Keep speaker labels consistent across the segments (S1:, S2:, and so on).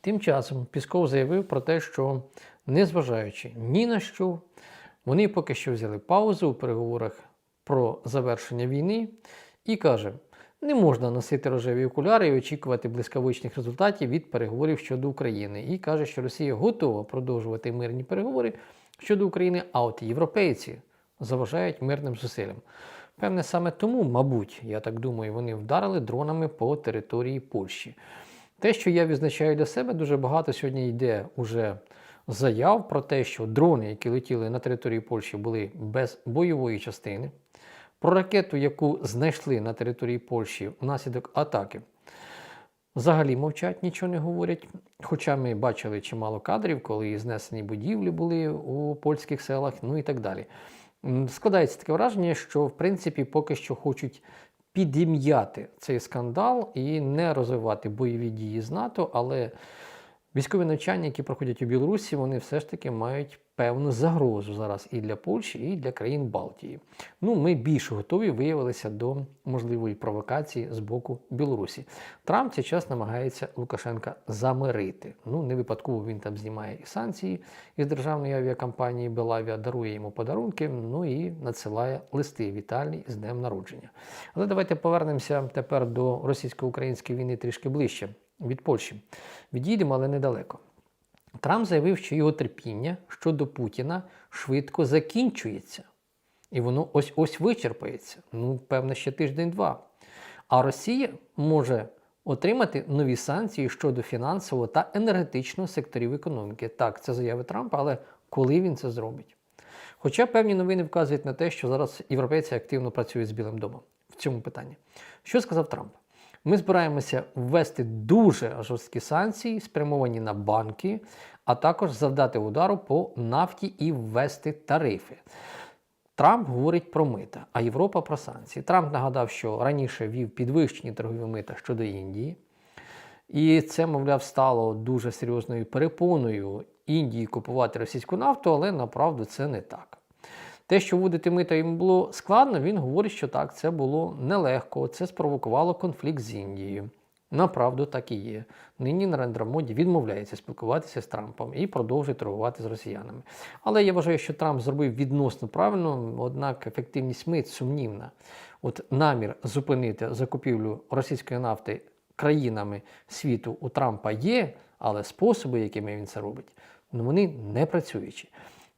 S1: Тим часом Пісков заявив про те, що незважаючи ні на що, вони поки що взяли паузу у переговорах про завершення війни і каже: не можна носити рожеві окуляри і очікувати блискавичних результатів від переговорів щодо України. І каже, що Росія готова продовжувати мирні переговори щодо України, а от європейці заважають мирним зусиллям. Певне, саме тому, мабуть, я так думаю, вони вдарили дронами по території Польщі. Те, що я відзначаю для себе, дуже багато сьогодні йде уже заяв про те, що дрони, які летіли на території Польщі, були без бойової частини. Про ракету, яку знайшли на території Польщі внаслідок атаки, взагалі мовчать, нічого не говорять. Хоча ми бачили чимало кадрів, коли знесені будівлі були у польських селах, ну і так далі. Складається таке враження, що в принципі поки що хочуть підім'яти цей скандал і не розвивати бойові дії з НАТО, але військові навчання, які проходять у Білорусі, вони все ж таки мають певну загрозу зараз і для Польщі, і для країн Балтії. Ну, ми більш готові виявилися до можливої провокації з боку Білорусі. Трамп цей час намагається Лукашенка замирити. Ну, не випадково він там знімає і санкції із державної авіакомпанії Белавія, дарує йому подарунки, ну і надсилає листи вітальні з днем народження. Але давайте повернемося тепер до російсько-української війни трішки ближче від Польщі. Відійдемо, але недалеко. Трамп заявив, що його терпіння щодо Путіна швидко закінчується. І воно ось ось вичерпається. Ну, певно, ще тиждень-два. А Росія може отримати нові санкції щодо фінансового та енергетичного секторів економіки. Так, це заяви Трампа, але коли він це зробить? Хоча певні новини вказують на те, що зараз європейці активно працюють з Білим домом в цьому питанні. Що сказав Трамп? Ми збираємося ввести дуже жорсткі санкції, спрямовані на банки, а також завдати удару по нафті і ввести тарифи. Трамп говорить про мита, а Європа про санкції. Трамп нагадав, що раніше вів підвищені торгові мита щодо Індії. І це, мовляв, стало дуже серйозною перепоною Індії купувати російську нафту, але направду це не так. Те, що вводити мита йому було складно, він говорить, що так, це було нелегко, це спровокувало конфлікт з Індією. Направду так і є. Нині Нарендра Моді відмовляється спілкуватися з Трампом і продовжує торгувати з росіянами. Але я вважаю, що Трамп зробив відносно правильно, однак ефективність мит сумнівна. От намір зупинити закупівлю російської нафти країнами світу у Трампа є, але способи, якими він це робить, ну вони не працюючі.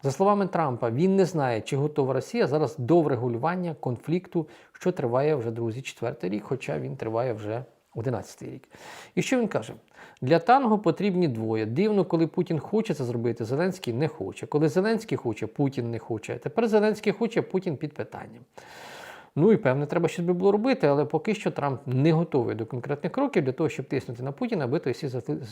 S1: За словами Трампа, він не знає, чи готова Росія зараз до врегулювання конфлікту, що триває вже друзі четвертий рік, хоча він триває вже 11 рік. І що він каже? Для танго потрібні двоє. Дивно, коли Путін хоче це зробити, Зеленський не хоче. Коли Зеленський хоче, Путін не хоче. Тепер Зеленський хоче, Путін під питанням. Ну і певне, треба щось би було робити, але поки що Трамп не готовий до конкретних кроків для того, щоб тиснути на Путіна, аби той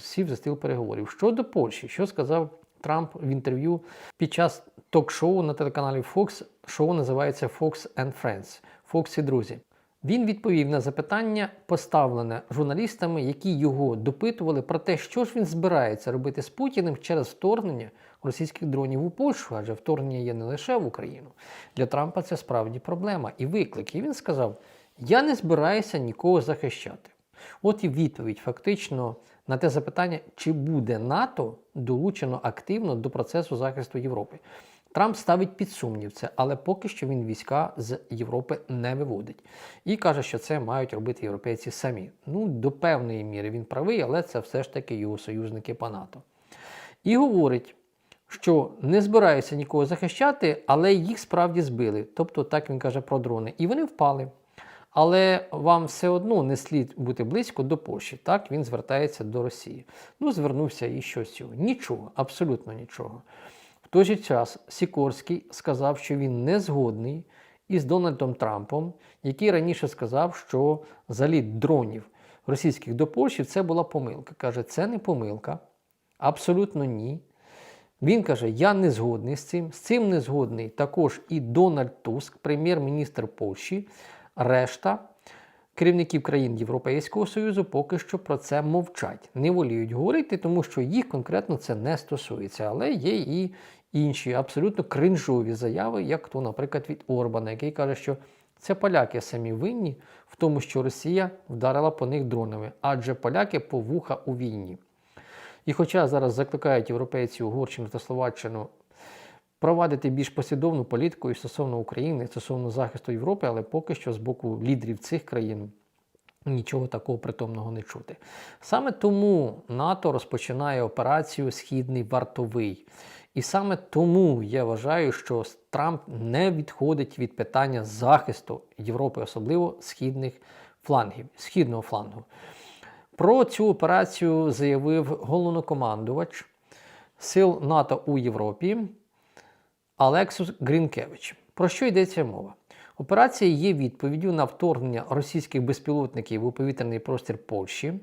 S1: сів за стіл переговорів. Щодо Польщі, що сказав Трамп в інтерв'ю під час ток-шоу на телеканалі Fox. Шоу називається Fox and Friends. Fox і друзі. Він відповів на запитання, поставлене журналістами, які його допитували про те, що ж він збирається робити з Путіним через вторгнення російських дронів у Польщу, адже вторгнення є не лише в Україну. Для Трампа це справді проблема і виклик. І він сказав: Я не збираюся нікого захищати. От і відповідь фактично на те запитання, чи буде НАТО долучено активно до процесу захисту Європи. Трамп ставить під сумнів це, але поки що він війська з Європи не виводить. І каже, що це мають робити європейці самі. Ну, до певної міри він правий, але це все ж таки його союзники по НАТО. І говорить, що не збираюся нікого захищати, але їх справді збили. Тобто, так він каже про дрони. І вони впали. Але вам все одно не слід бути близько до Польщі. Так він звертається до Росії. Ну, звернувся і що з цього? Нічого, абсолютно нічого. В той же час Сікорський сказав, що він не згодний із Дональдом Трампом, який раніше сказав, що заліт дронів російських до Польщі це була помилка. Каже, це не помилка, абсолютно ні. Він каже: Я не згодний з цим. З цим не згодний також і Дональд Туск, прем'єр-міністр Польщі. Решта керівників країн Європейського Союзу поки що про це мовчать, не воліють говорити, тому що їх конкретно це не стосується. Але є і інші абсолютно кринжові заяви, як то, наприклад, від Орбана, який каже, що це поляки самі винні в тому, що Росія вдарила по них дронами, адже поляки по вуха у війні. І хоча зараз закликають європейці Угорщину та Словаччину провадити більш послідовну політику і стосовно України, стосовно захисту Європи, але поки що з боку лідерів цих країн нічого такого притомного не чути. Саме тому НАТО розпочинає операцію Східний вартовий. І саме тому я вважаю, що Трамп не відходить від питання захисту Європи, особливо східних флангів, східного флангу. Про цю операцію заявив головнокомандувач сил НАТО у Європі Алексус Грінкевич. Про що йдеться мова? Операція є відповіддю на вторгнення російських безпілотників у повітряний простір Польщі.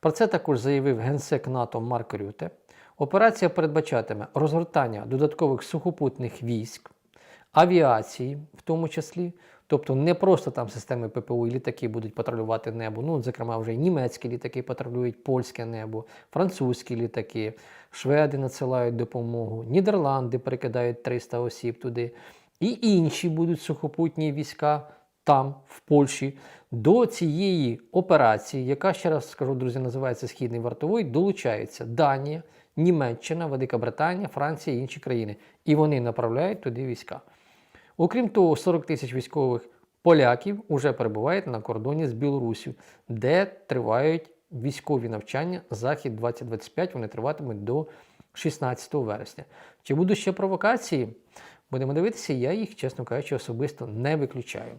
S1: Про це також заявив генсек НАТО Марк Рюте. Операція передбачатиме розгортання додаткових сухопутних військ, авіації, в тому числі. Тобто не просто там системи ППО і літаки будуть патрулювати небо. Ну, зокрема, вже й німецькі літаки патрулюють польське небо, французькі літаки, шведи надсилають допомогу, Нідерланди перекидають 300 осіб туди. І інші будуть сухопутні війська там, в Польщі. До цієї операції, яка ще раз скажу, друзі, називається Східний вартовий, долучаються Данія, Німеччина, Велика Британія, Франція і інші країни. І вони направляють туди війська. Окрім того, 40 тисяч військових поляків вже перебувають на кордоні з Білорусі, де тривають військові навчання Захід 2025. Вони триватимуть до 16 вересня. Чи будуть ще провокації? Будемо дивитися, я їх, чесно кажучи, особисто не виключаю.